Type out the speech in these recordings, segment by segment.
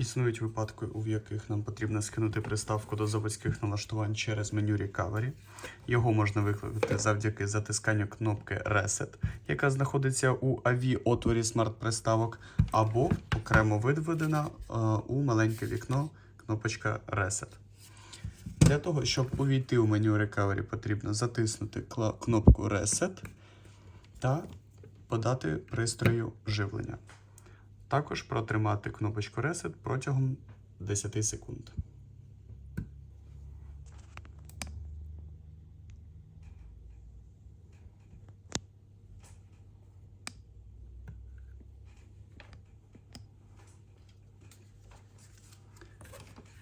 Існують випадки, у яких нам потрібно скинути приставку до заводських налаштувань через меню Recovery. Його можна викликати завдяки затисканню кнопки Reset, яка знаходиться у AV отворі смарт-приставок, або окремо виведена е, у маленьке вікно кнопочка Reset. Для того, щоб увійти у меню Recovery, потрібно затиснути кнопку Reset та подати пристрою живлення. Також протримати кнопочку Reset протягом 10 секунд.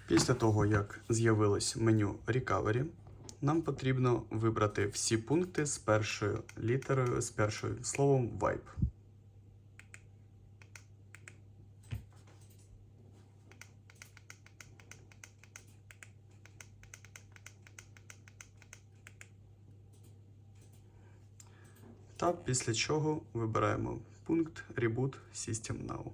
Після того, як з'явилось меню Recovery, нам потрібно вибрати всі пункти з першою літерою, з першим словом Vibe. Та після чого вибираємо пункт Reboot System Now.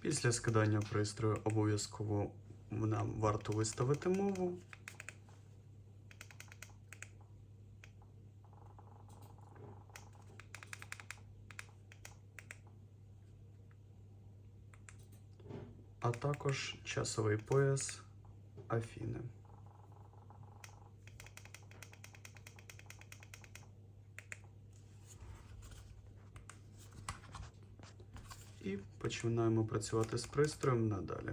Після скидання пристрою обов'язково нам варто виставити мову. А також часовий пояс Афіни. І починаємо працювати з пристроєм надалі.